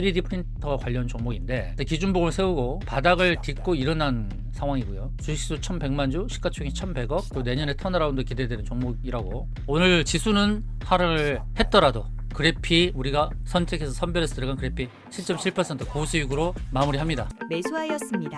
3D 프린터 관련 종목인데 기준봉을 세우고 바닥을 딛고 일어난 상황이고요. 주식수 1,100만 주, 시가총액 1,100억, 또 내년에 턴어라운드 기대되는 종목이라고. 오늘 지수는 하락을 했더라도 그래피 우리가 선택해서 선별해서 들어간 그래피 7.7% 고수익으로 마무리합니다. 매수하였습니다.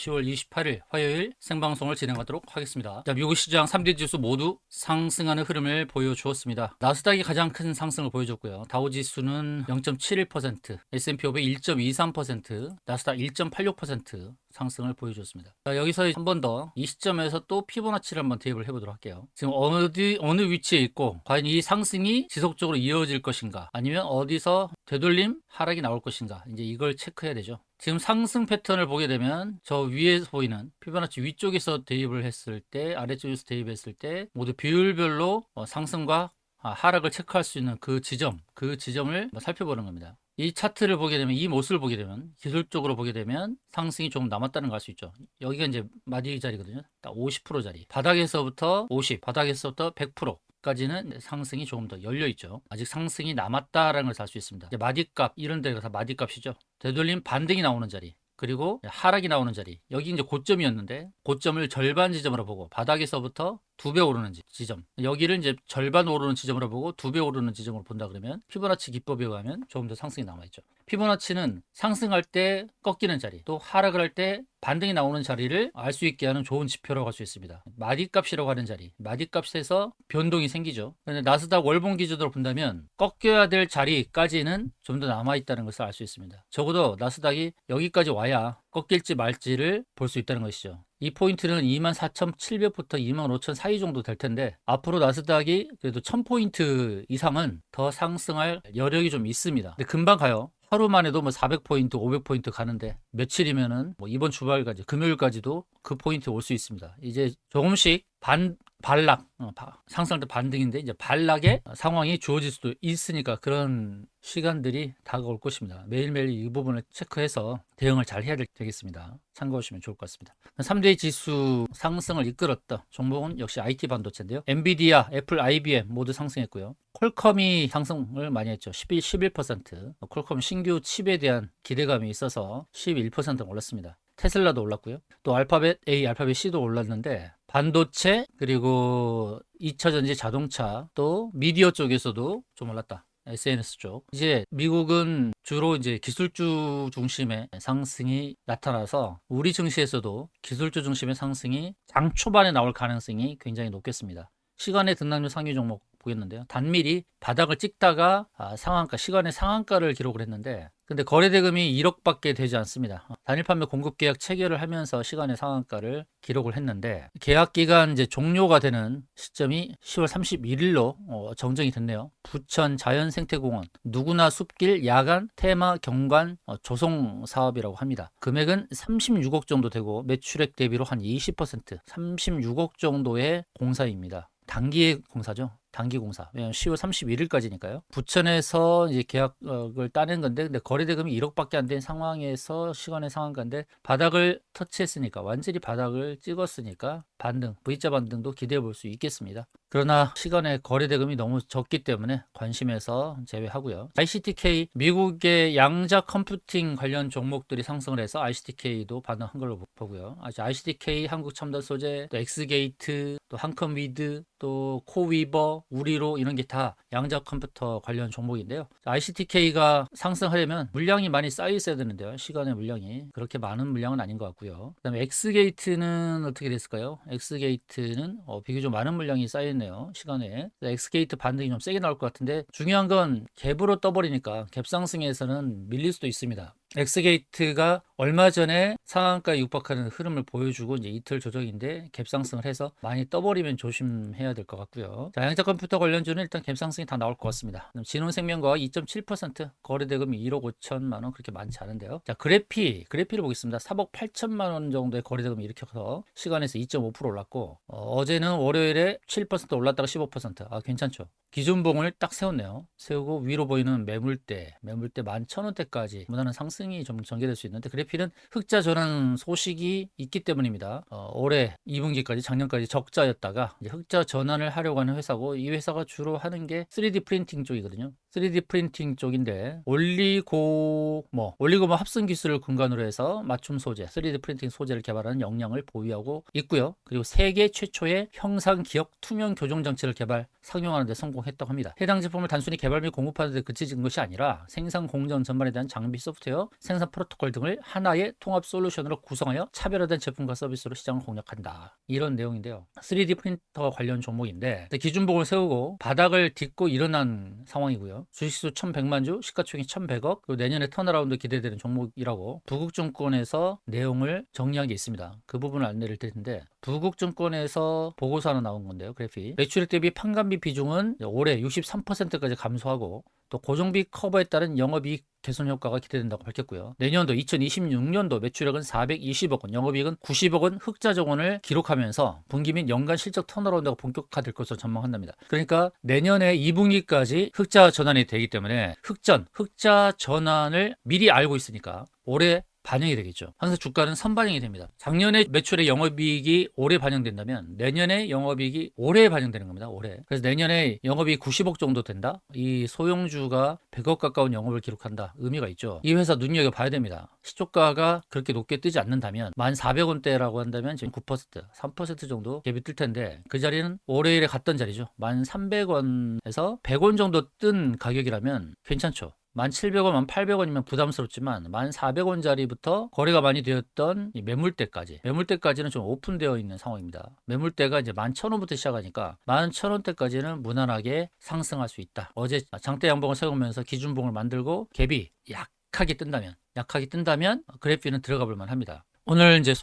10월 28일 화요일 생방송을 진행하도록 하겠습니다. 자, 미국 시장 3대 지수 모두 상승하는 흐름을 보여주었습니다. 나스닥이 가장 큰 상승을 보여줬고요. 다우 지수는 0.71%, S&P 500 1.23%, 나스닥 1.86% 상승을 보여줬습니다. 자, 여기서 한 번 더 이 시점에서 또 피보나치를 한번 대입을 해보도록 할게요. 지금 어디 어느 위치에 있고 과연 이 상승이 지속적으로 이어질 것인가 아니면 어디서 되돌림 하락이 나올 것인가 이제 이걸 체크해야 되죠. 지금 상승 패턴을 보게 되면 저 위에서 보이는 피보나치 위쪽에서 대입을 했을 때 아래쪽에서 대입했을 때 모두 비율별로 어, 상승과 아, 하락을 체크할 수 있는 그 지점, 그 지점을 살펴보는 겁니다. 이 차트를 보게 되면 이 모습을 보게 되면 기술적으로 보게 되면 상승이 조금 남았다는 걸 알 수 있죠. 여기가 이제 마디 자리거든요. 딱 50%짜리. 바닥에서부터 50, 바닥에서부터 100%. 까지는 상승이 조금 더 열려 있죠. 아직 상승이 남았다라는 걸알수 있습니다. 마디값 이런 데가 다 마디값이죠. 되돌림 반등이 나오는 자리. 그리고 하락이 나오는 자리. 여기 이제 고점이었는데 고점을 절반 지점으로 보고 바닥에서부터 두 배 오르는 지- 지점. 여기를 이제 절반 오르는 지점으로 보고 두 배 오르는 지점으로 본다 그러면 피보나치 기법에 의하면 조금 더 상승이 남아 있죠. 피보나치는 상승할 때 꺾이는 자리, 또 하락을 할 때 반등이 나오는 자리를 알 수 있게 하는 좋은 지표라고 할 수 있습니다. 마디값이라고 하는 자리, 마디값에서 변동이 생기죠. 그런데 나스닥 월봉 기준으로 본다면 꺾여야 될 자리까지는 좀 더 남아 있다는 것을 알 수 있습니다. 적어도 나스닥이 여기까지 와야 꺾일지 말지를 볼 수 있다는 것이죠. 이 포인트는 24,700부터 25,000 사이 정도 될 텐데 앞으로 나스닥이 그래도 1000포인트 이상은 더 상승할 여력이 좀 있습니다. 근데 금방 가요. 하루만 해도 뭐 400포인트, 500포인트 가는데 며칠이면은 뭐 이번 주말까지 금요일까지도 그 포인트 올 수 있습니다. 이제 조금씩 반 반락 어, 바- 상승할 때 반등인데 이제 반락의 상황이 주어질 수도 있으니까 그런 시간들이 다가올 것입니다. 매일매일 이 부분을 체크해서 대응을 잘 해야 될- 되겠습니다. 참고하시면 좋을 것 같습니다. 3대 지수 상승을 이끌었던 종목은 역시 IT 반도체인데요. 엔비디아, 애플, IBM 모두 상승했고요. 퀄컴이 상승을 많이 했죠. 11, 11%. 퀄컴 신규 칩에 대한 기대감이 있어서 11% 올랐습니다. 테슬라도 올랐고요. 또 알파벳 A, 알파벳 C도 올랐는데 반도체 그리고 2차 전지 자동차 또 미디어 쪽에서도 좀 올랐다. SNS 쪽. 이제 미국은 주로 이제 기술주 중심의 상승이 나타나서 우리 증시에서도 기술주 중심의 상승이 장 초반에 나올 가능성이 굉장히 높겠습니다. 시간의 등락률 상위 종목 보겠는데요. 단밀이 바닥을 찍다가 아, 상한가, 시간의 상한가를 기록을 했는데 근데 거래대금이 1억밖에 되지 않습니다. 어, 단일 판매 공급 계약 체결을 하면서 시간의 상한가를 기록을 했는데 계약 기간 이제 종료가 되는 시점이 10월 31일로 어, 정정이 됐네요. 부천 자연생태공원 누구나 숲길 야간 테마 경관 어, 조성 사업이라고 합니다. 금액은 36억 정도 되고 매출액 대비로 한 20% 36억 정도의 공사입니다. 단기 공사죠. 단기 공사. 왜냐면 10월 31일까지니까요. 부천에서 이제 계약을 따낸 건데, 근데 거래 대금이 1억밖에 안 된 상황에서 시간의 상한가인데, 바닥을 터치했으니까, 완전히 바닥을 찍었으니까, 반등, V자 반등도 기대해 볼 수 있겠습니다. 그러나 시간의 거래 대금이 너무 적기 때문에 관심에서 제외하고요. ICTK, 미국의 양자 컴퓨팅 관련 종목들이 상승을 해서 ICTK도 반응한 걸로 보고요. 아직 ICTK, 한국 첨단 소재, 또 엑스게이트, 또 한컴위드, 또 코위버, 우리로 이런 게 다 양자 컴퓨터 관련 종목인데요. ICTK가 상승하려면 물량이 많이 쌓여 있어야 되는데요. 시간의 물량이 그렇게 많은 물량은 아닌 것 같고요. 그다음에 엑스게이트는 어떻게 됐을까요? 엑스게이트는 어, 비교적 많은 물량이 쌓여 있네요. 시간에 엑스게이트 반등이 좀 세게 나올 것 같은데 중요한 건 갭으로 떠버리니까 갭 상승에서는 밀릴 수도 있습니다. 엑스게이트가 얼마 전에 상한가에 육박하는 흐름을 보여주고 이제 이틀 조정인데 갭 상승을 해서 많이 떠버리면 조심해야 될 것 같고요. 자, 양자 컴퓨터 관련주는 일단 갭 상승이 다 나올 것 같습니다. 그럼 진흥생명과 2.7% 거래대금이 1억 5천만 원 그렇게 많지 않은데요. 자, 그래피 그래피를 보겠습니다. 3억 8천만 원 정도의 거래대금이 커서 시간에서 2.5% 올랐고 어, 제는 월요일에 7% 올랐다가 15%. 아, 괜찮죠. 기준봉을 딱 세웠네요. 세우고 위로 보이는 매물대, 매물대 11,000원대까지 무난한 상승 이 좀 전개될 수 있는데 그래피는 흑자 전환 소식이 있기 때문입니다. 어, 올해 2분기까지 작년까지 적자였다가 흑자 전환을 하려고 하는 회사고 이 회사가 주로 하는 게 3D 프린팅 쪽이거든요. 3D 프린팅 쪽인데 올리고 뭐 올리고 뭐 합성 기술을 근간으로 해서 맞춤 소재 3D 프린팅 소재를 개발하는 역량을 보유하고 있고요. 그리고 세계 최초의 형상 기억 투명 교정 장치를 개발 상용하는 데 성공했다고 합니다. 해당 제품을 단순히 개발 및 공급하는 데 그치진 것이 아니라 생산 공정 전반에 대한 장비 소프트웨어, 생산 프로토콜 등을 하나의 통합 솔루션으로 구성하여 차별화된 제품과 서비스로 시장을 공략한다. 이런 내용인데요. 3D 프린터 관련 종목인데 기준봉을 세우고 바닥을 딛고 일어난 상황이고요. 주식수 1100만 주, 시가총액 1100억, 그리고 내년에 턴어라운드 기대되는 종목이라고 부국증권에서 내용을 정리한 게 있습니다. 그 부분을 안내를 드릴 텐데 부국증권에서 보고서 하나 나온 건데요. 그래픽. 매출액 대비 판관비 비중은 올해 63%까지 감소하고 또 고정비 커버에 따른 영업이익 개선 효과가 기대된다고 밝혔고요. 내년도 2026년도 매출액은 420억 원, 영업이익은 90억 원 흑자 정원을 기록하면서 분기 및 연간 실적 턴어라운드가 본격화될 것으로 전망한답니다. 그러니까 내년에 2분기까지 흑자 전환이 되기 때문에 흑전, 흑자 전환을 미리 알고 있으니까 올해 반영이 되겠죠. 항상 주가는 선반영이 됩니다. 작년에 매출의 영업이익이 올해 반영된다면 내년에 영업이익이 올해 반영되는 겁니다. 올해. 그래서 내년에 영업이익 90억 정도 된다. 이 소형주가 100억 가까운 영업을 기록한다. 의미가 있죠. 이 회사 눈여겨 봐야 됩니다. 시초가가 그렇게 높게 뜨지 않는다면 1,400원대라고 한다면 지금 9% 3% 정도 갭이 뜰 텐데 그 자리는 월요일에 갔던 자리죠. 1,300원에서 100원 정도 뜬 가격이라면 괜찮죠. 1,700원, 1,800원이면 부담스럽지만 1,400원짜리부터 거래가 많이 되었던 이 매물대까지 매물대까지는 좀 오픈되어 있는 상황입니다. 매물대가 이제 11,000원부터 시작하니까 11,000원대까지는 무난하게 상승할 수 있다. 어제 장대 양봉을 세우면서 기준봉을 만들고 갭이 약하게 뜬다면 약하게 뜬다면 그래피는 들어가 볼 만합니다. 오늘 이제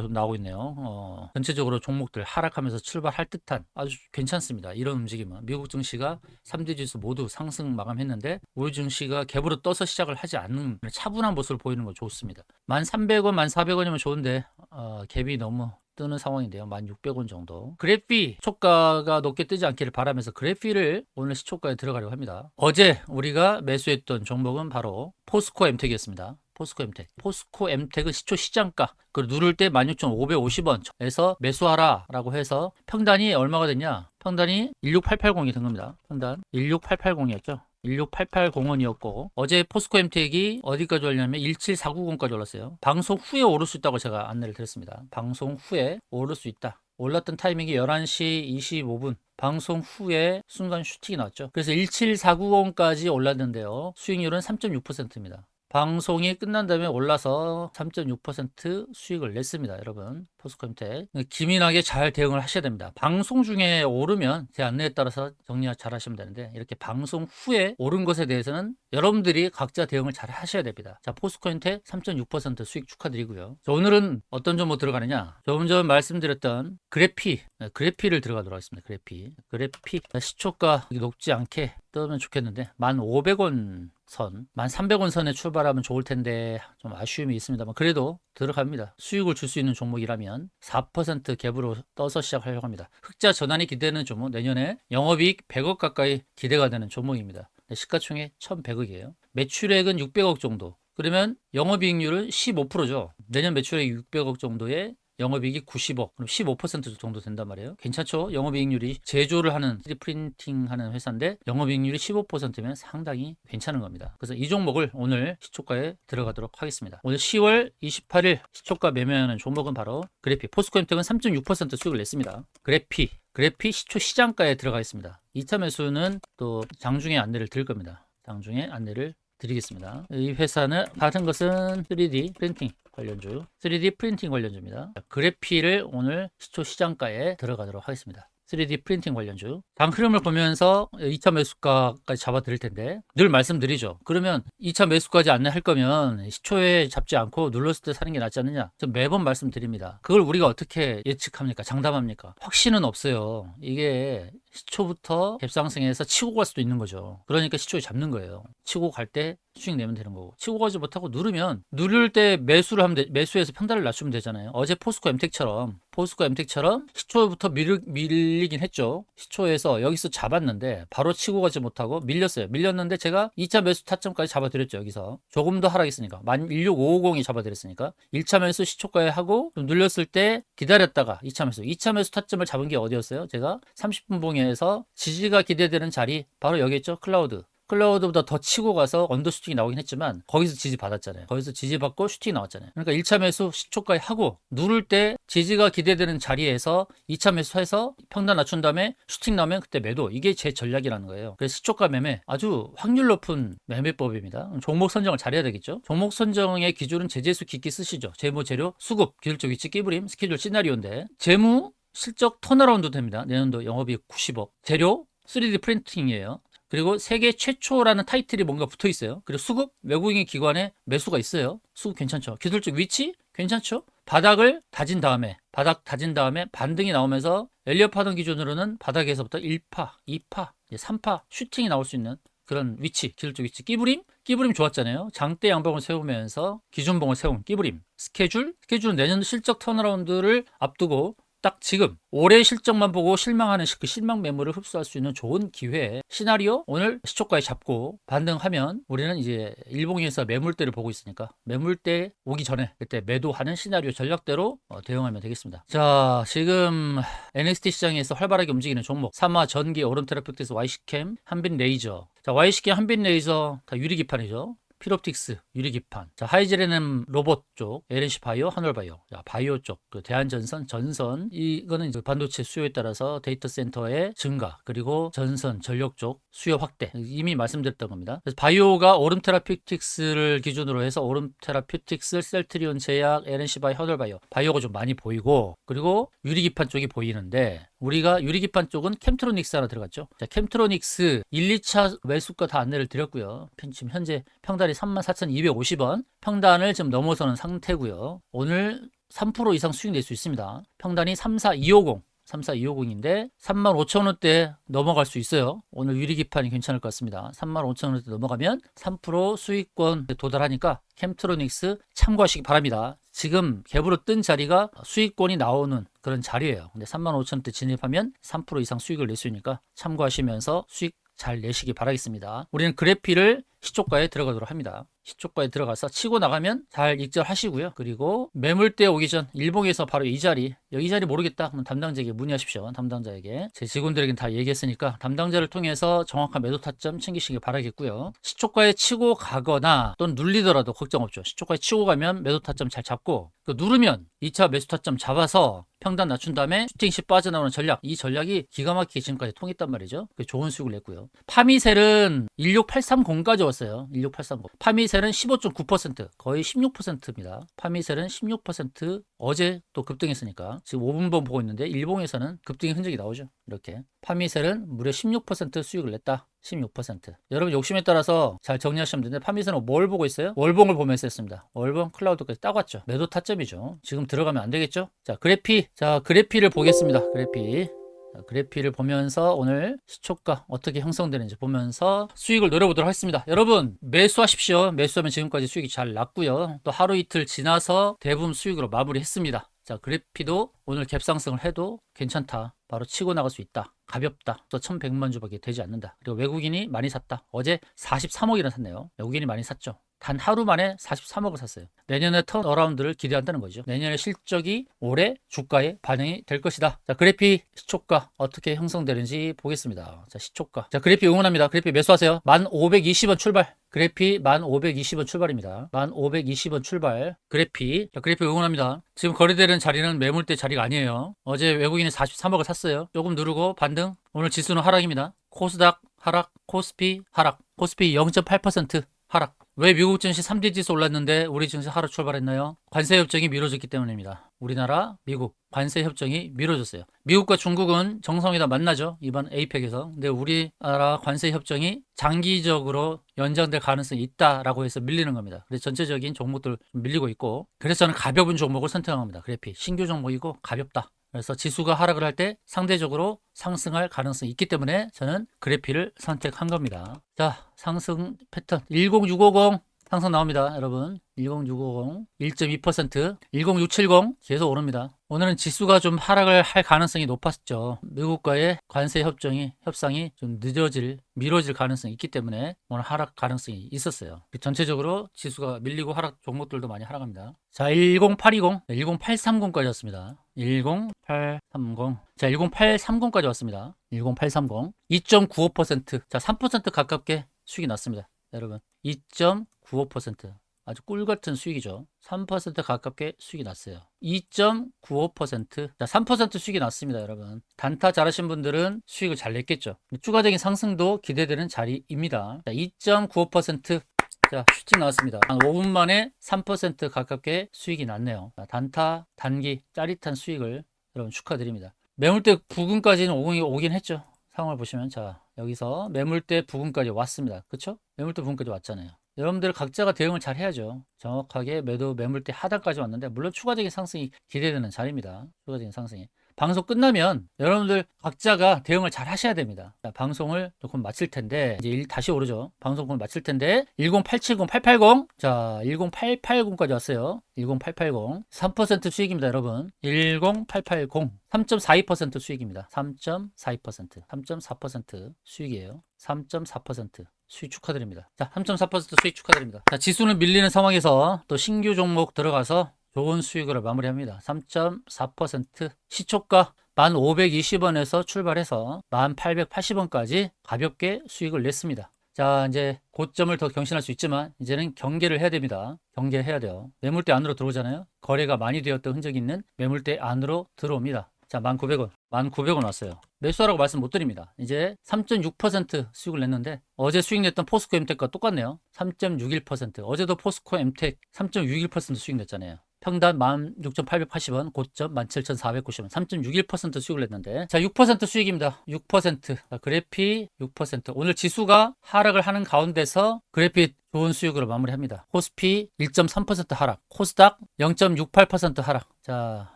좀 나오고 있네요. 어, 전체적으로 종목들 하락하면서 출발할 듯한 아주 괜찮습니다. 이런 움직임은 미국 증시가 3대 지수 모두 상승 마감했는데 우리 증시가 갭으로 떠서 시작을 하지 않는 차분한 모습을 보이는 거 좋습니다. 1,300원, 1,400원이면 좋은데 어, 갭이 너무 뜨는 상황인데요. 1,600원 정도. 그래피 초가가 높게 뜨지 않기를 바라면서 그래피를 오늘 시초가에 들어가려고 합니다. 어제 우리가 매수했던 종목은 바로 포스코 엠텍이었습니다. 포스코 엠텍. 포스코 엠텍은 시초 시장가. 그 누를 때 16,550원에서 매수하라 라고 해서 평단이 얼마가 됐냐? 평단이 16880이 된 겁니다. 평단 16880이었죠. 16880원이었고 어제 포스코 엠텍이 어디까지 올렸냐면 17490까지 올랐어요. 방송 후에 오를 수 있다고 제가 안내를 드렸습니다. 방송 후에 오를 수 있다. 올랐던 타이밍이 11시 25분 방송 후에 순간 슈팅이 나왔죠. 그래서 17490까지 올랐는데요. 수익률은 3.6%입니다. 방송이 끝난 다음에 올라서 3.6% 수익을 냈습니다. 여러분 포스코임텍 기민하게 잘 대응을 하셔야 됩니다. 방송 중에 오르면 제 안내에 따라서 정리 잘 하시면 되는데 이렇게 방송 후에 오른 것에 대해서는 여러분들이 각자 대응을 잘 하셔야 됩니다. 자 포스코임텍 3.6% 수익 축하드리고요. 자, 오늘은 어떤 종목 들어가느냐 조금 전 말씀드렸던 그래피 네, 그래피를 들어가도록 하겠습니다. 그래피 그래피 시초가 높지 않게 뜨면 좋겠는데 1,500원 선, 1,300원 선에 출발하면 좋을 텐데 좀 아쉬움이 있습니다만 그래도 들어갑니다. 수익을 줄 수 있는 종목이라면 4% 갭으로 떠서 시작하려고 합니다. 흑자 전환이 기대되는 종목 내년에 영업이익 100억 가까이 기대가 되는 종목입니다. 시가총액 1,100억이에요. 매출액은 600억 정도. 그러면 영업이익률은 15%죠. 내년 매출액 600억 정도의 영업이익이 90억, 그럼 15% 정도 된단 말이에요. 괜찮죠? 영업이익률이 제조를 하는 3D 프린팅 하는 회사인데 영업이익률이 15%면 상당히 괜찮은 겁니다. 그래서 이 종목을 오늘 시초가에 들어가도록 하겠습니다. 오늘 10월 28일 시초가 매매하는 종목은 바로 그래피. 포스코엠텍은 3.6% 수익을 냈습니다. 그래피. 그래피 시초 시장가에 들어가겠습니다. 2차 매수는 또 장중에 안내를 드릴 겁니다. 장중에 안내를 드리겠습니다. 이 회사는 같은 것은 3D 프린팅 관련주, 3D 프린팅 관련주입니다. 그래피를 오늘 시초 시장가에 들어가도록 하겠습니다. 3D 프린팅 관련주. 당 흐름을 보면서 2차 매수가까지 잡아 드릴 텐데 늘 말씀드리죠. 그러면 2차 매수까지 안내할 거면 시초에 잡지 않고 눌렀을 때 사는 게 낫지 않느냐? 저 매번 말씀드립니다. 그걸 우리가 어떻게 예측합니까? 장담합니까? 확신은 없어요. 이게 시초부터 갭상승해서 치고 갈 수도 있는 거죠. 그러니까 시초에 잡는 거예요. 치고 갈 때 수익 내면 되는 거고. 치고 가지 못하고 누르면 누를 때 매수를 하면 돼, 매수해서 평단을 낮추면 되잖아요. 어제 포스코 엠텍처럼 포스코 엠텍처럼 시초부터 밀, 밀리긴 했죠. 시초에서 여기서 잡았는데 바로 치고 가지 못하고 밀렸어요. 밀렸는데 제가 2차 매수 타점까지 잡아드렸죠. 여기서 조금 더 하락했으니까 16550이 잡아드렸으니까 1차 매수 시초가에 하고 좀 눌렸을 때 기다렸다가 2차 매수 2차 매수 타점을 잡은 게 어디였어요? 제가 30분 봉에 통해서 지지가 기대되는 자리 바로 여기 있죠. 클라우드. 클라우드보다 더 치고 가서 언더 슈팅이 나오긴 했지만 거기서 지지 받았잖아요. 거기서 지지 받고 슈팅이 나왔잖아요. 그러니까 1차 매수 시초까지 하고 누를 때 지지가 기대되는 자리에서 2차 매수해서 평단 낮춘 다음에 슈팅 나오면 그때 매도. 이게 제 전략이라는 거예요. 그래서 시초가 매매 아주 확률 높은 매매법입니다. 종목 선정을 잘해야 되겠죠. 종목 선정의 기준은 제재수 깊게 쓰시죠. 재무 재료 수급 기술적 위치 끼부림 스케줄 시나리오인데 재무 실적 턴어라운드 됩니다. 내년도 영업이익 90억. 재료 3D 프린팅이에요. 그리고 세계 최초라는 타이틀이 뭔가 붙어 있어요. 그리고 수급 외국인 기관에 매수가 있어요. 수급 괜찮죠. 기술적 위치 괜찮죠. 바닥을 다진 다음에 바닥 다진 다음에 반등이 나오면서 엘리엇 파동 기준으로는 바닥에서부터 1파, 2파, 3파 슈팅이 나올 수 있는 그런 위치, 기술적 위치, 끼부림, 끼부림 좋았잖아요. 장대 양봉을 세우면서 기준봉을 세운 끼부림, 스케줄, 스케줄은 내년 실적 턴어라운드를 앞두고 딱 지금 올해 실적만 보고 실망하는 그 실망 매물을 흡수할 수 있는 좋은 기회 시나리오 오늘 시초가에 잡고 반등하면 우리는 이제 일봉에서 매물대를 보고 있으니까 매물대 오기 전에 그때 매도하는 시나리오 전략대로 어, 대응하면 되겠습니다. 자 지금 NXT 시장에서 활발하게 움직이는 종목 삼화 전기 오름 테라픽트스 YC캠 한빈 레이저 자 YC캠 한빈 레이저 다 유리기판이죠. 피롭틱스 유리기판. 자 하이젤에는 로봇 쪽 LNC 바이오 한올 바이오. 자 바이오 쪽 그 대한전선 전선. 이거는 이제 반도체 수요에 따라서 데이터 센터의 증가 그리고 전선 전력 쪽 수요 확대. 이미 말씀드렸던 겁니다. 그래서 바이오가 오름 테라피틱스를 기준으로 해서 오름 테라피틱스 셀트리온 제약 LNC 바이오 한올 바이오. 바이오가 좀 많이 보이고 그리고 유리기판 쪽이 보이는데 우리가 유리기판 쪽은 캠트로닉스 하나 들어갔죠. 자, 캠트로닉스 1, 2차 매수가 다 안내를 드렸고요. 지금 현재 평단 이 34,250원. 평단을 지금 넘어서는 상태고요. 오늘 3% 이상 수익 낼 수 있습니다. 평단이 34250. 34250인데 35,000원대 넘어갈 수 있어요. 오늘 유리 기판이 괜찮을 것 같습니다. 35,000원대 넘어가면 3% 수익권 도달하니까 캠트로닉스 참고하시기 바랍니다. 지금 갭으로 뜬 자리가 수익권이 나오는 그런 자리예요. 근데 35,000원대 진입하면 3% 이상 수익을 낼 수 있으니까 참고하시면서 수익 잘 내시기 바라겠습니다. 우리는 그래피를 시초가에 들어가도록 합니다. 시초가에 들어가서 치고 나가면 잘 익절하시고요. 그리고 매물대 오기 전 일봉에서 바로 이 자리 여기 자리 모르겠다 그럼 담당자에게 문의하십시오. 담당자에게 제 직원들에겐 다 얘기했으니까 담당자를 통해서 정확한 매도 타점 챙기시기 바라겠고요. 시초가에 치고 가거나 또는 눌리더라도 걱정 없죠. 시초가에 치고 가면 매도 타점 잘 잡고 그 누르면 2차 매수 타점 잡아서 평단 낮춘 다음에 슈팅 시 빠져나오는 전략 이 전략이 기가 막히게 지금까지 통했단 말이죠. 그 좋은 수익을 냈고요. 파미셀은 16830까지 왔어요. 16830. 파미셀은 15.9% 거의 16%입니다. 파미셀은 16% 어제 또 급등했으니까 지금 5분번 보고 있는데 일봉에서는 급등의 흔적이 나오죠. 이렇게 파미셀은 무려 16% 수익을 냈다. 16%. 여러분 욕심에 따라서 잘 정리하시면 되는데 파미셀은 뭘 보고 있어요? 월봉을 보면서 했습니다. 월봉 클라우드까지 딱 왔죠. 매도 타점이죠. 지금 들어가면 안 되겠죠? 자 그래피 자 그래피를 보겠습니다. 그래피 자, 그래피를 보면서 오늘 시초가 어떻게 형성되는지 보면서 수익을 노려보도록 하겠습니다. 여러분 매수하십시오. 매수하면 지금까지 수익이 잘 났고요. 또 하루 이틀 지나서 대부분 수익으로 마무리했습니다. 자 그래피도 오늘 갭상승을 해도 괜찮다. 바로 치고 나갈 수 있다. 가볍다. 또 1100만 주밖에 되지 않는다. 그리고 외국인이 많이 샀다. 어제 43억이나 샀네요. 외국인이 많이 샀죠. 단 하루 만에 43억을 샀어요. 내년에 턴어라운드를 기대한다는 거죠. 내년에 실적이 올해 주가에 반영이 될 것이다. 자, 그래피 시초가 어떻게 형성되는지 보겠습니다. 자, 시초가. 자, 그래피 응원합니다. 그래피 매수하세요. 1520원 출발. 그래피 1520원 출발입니다. 1520원 출발. 그래피. 자, 그래피 응원합니다. 지금 거래되는 자리는 매물대 자리가 아니에요. 어제 외국인이 43억을 샀어요. 조금 누르고 반등. 오늘 지수는 하락입니다. 코스닥 하락, 코스피 하락. 코스피 0.8% 하락. 왜 미국 증시 3대 지수 올랐는데 우리 증시 하락 출발했나요? 관세 협정이 미뤄졌기 때문입니다. 우리나라, 미국 관세 협정이 미뤄졌어요. 미국과 중국은 정상회담 만나죠. 이번 에이펙에서. 근데 우리나라 관세 협정이 장기적으로 연장될 가능성이 있다라고 해서 밀리는 겁니다. 그래서 전체적인 종목들 밀리고 있고 그래서 저는 가벼운 종목을 선택한 겁니다. 그래피 신규 종목이고 가볍다. 그래서 지수가 하락을 할 때 상대적으로 상승할 가능성이 있기 때문에 저는 그래피를 선택한 겁니다. 자, 상승 패턴 10650 상승 나옵니다, 여러분. 10650 1.2% 10670 계속 오릅니다. 오늘은 지수가 좀 하락을 할 가능성이 높았죠. 미국과의 관세 협정이 협상이 좀 늦어질 미뤄질 가능성이 있기 때문에 오늘 하락 가능성이 있었어요. 전체적으로 지수가 밀리고 하락 종목들도 많이 하락합니다. 자, 10820, 10830까지였습니다. 10830. 자, 10830까지 왔습니다. 10830. 2.95%. 자, 3% 가깝게 수익이 났습니다. 여러분. 2.95%. 아주 꿀 같은 수익이죠. 3% 가깝게 수익이 났어요. 2.95%. 자, 3% 수익이 났습니다, 여러분. 단타 잘하신 분들은 수익을 잘 냈겠죠. 추가적인 상승도 기대되는 자리입니다. 자, 2.95%. 자, 슈팅 나왔습니다. 한 5분 만에 3% 가깝게 수익이 났네요. 자, 단타, 단기, 짜릿한 수익을 여러분 축하드립니다. 매물대 부근까지는 오긴, 오긴 했죠. 상황을 보시면 자, 여기서 매물대 부근까지 왔습니다. 그쵸? 매물대 부근까지 왔잖아요. 여러분들 각자가 대응을 잘 해야죠. 정확하게 매도 매물대 하단까지 왔는데 물론 추가적인 상승이 기대되는 자리입니다. 추가적인 상승이. 방송 끝나면 여러분들 각자가 대응을 잘 하셔야 됩니다. 자, 방송을 조금 마칠 텐데 이제 일 다시 오르죠. 방송을 마칠 텐데 10870-880 자, 10880까지 왔어요. 10880 3% 수익입니다, 여러분. 10880 3.42% 수익입니다. 3.42% 3.4% 수익이에요. 3.4% 수익 축하드립니다. 자, 3.4% 수익 축하드립니다. 자, 지수는 밀리는 상황에서 또 신규 종목 들어가서 좋은 수익으로 마무리합니다. 3.4% 시초가 1,520원에서 출발해서 1,880원까지 가볍게 수익을 냈습니다. 자, 이제 고점을 더 경신할 수 있지만 이제는 경계를 해야 됩니다. 경계해야 돼요. 매물대 안으로 들어오잖아요. 거래가 많이 되었던 흔적이 있는 매물대 안으로 들어옵니다. 자, 1,900원. 1,900원 왔어요. 매수하라고 말씀 못 드립니다. 이제 3.6% 수익을 냈는데 어제 수익 냈던 포스코 엠텍과 똑같네요. 3.61%. 어제도 포스코 엠텍 3.61% 수익 냈잖아요. 평단 16,880원, 고점 17,490원, 3.61% 수익을 냈는데, 자, 6% 수익입니다. 6%. 자, 그래픽 6%. 오늘 지수가 하락을 하는 가운데서 그래픽 좋은 수익으로 마무리합니다. 코스피 1.3% 하락, 코스닥 0.68% 하락. 자,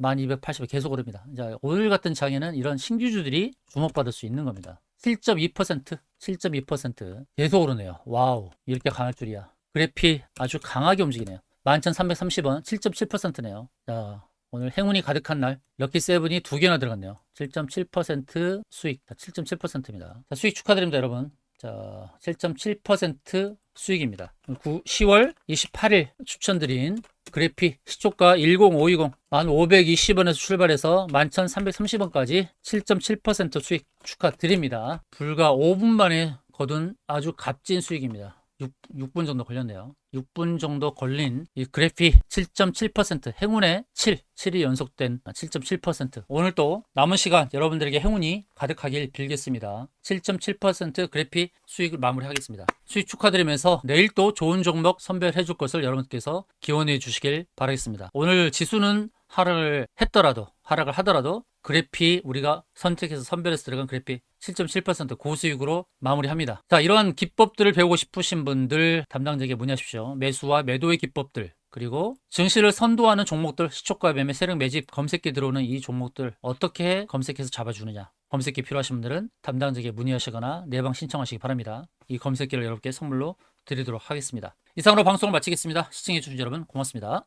1280원 계속 오릅니다. 자, 오늘 같은 장에는 이런 신규주들이 주목받을 수 있는 겁니다. 7.2%, 7.2% 계속 오르네요. 와우, 이렇게 강할 줄이야. 그래픽 아주 강하게 움직이네요. 11,330원, 7.7%네요. 자, 오늘 행운이 가득한 날, 럭키 세븐이 두 개나 들어갔네요. 7.7% 수익, 7.7%입니다. 자, 수익 축하드립니다, 여러분. 자, 7.7% 수익입니다. 9, 10월 28일 추천드린 그래픽 시초가 10520 1520원에서 출발해서 11,330원까지 7.7% 수익 축하드립니다. 불과 5분 만에 거둔 아주 값진 수익입니다. 6, 6분 정도 걸렸네요. 6분 정도 걸린 이 그래픽 7.7% 행운의 7, 7이 연속된 7.7% 오늘 또 남은 시간 여러분들에게 행운이 가득하길 빌겠습니다. 7.7% 그래픽 수익을 마무리하겠습니다. 수익 축하드리면서 내일 또 좋은 종목 선별해 줄 것을 여러분께서 기원해 주시길 바라겠습니다. 오늘 지수는 하락을 했더라도 하락을 하더라도 그래픽 우리가 선택해서 선별해서 들어간 그래픽 7.7% 고수익으로 마무리합니다. 자, 이러한 기법들을 배우고 싶으신 분들 담당자에게 문의하십시오. 매수와 매도의 기법들 그리고 증시를 선도하는 종목들 시초가 매매 세력 매집 검색기 들어오는 이 종목들 어떻게 검색해서 잡아주느냐 검색기 필요하신 분들은 담당자에게 문의하시거나 내방 신청하시기 바랍니다. 이 검색기를 여러분께 선물로 드리도록 하겠습니다. 이상으로 방송을 마치겠습니다. 시청해주신 여러분 고맙습니다.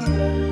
嗯。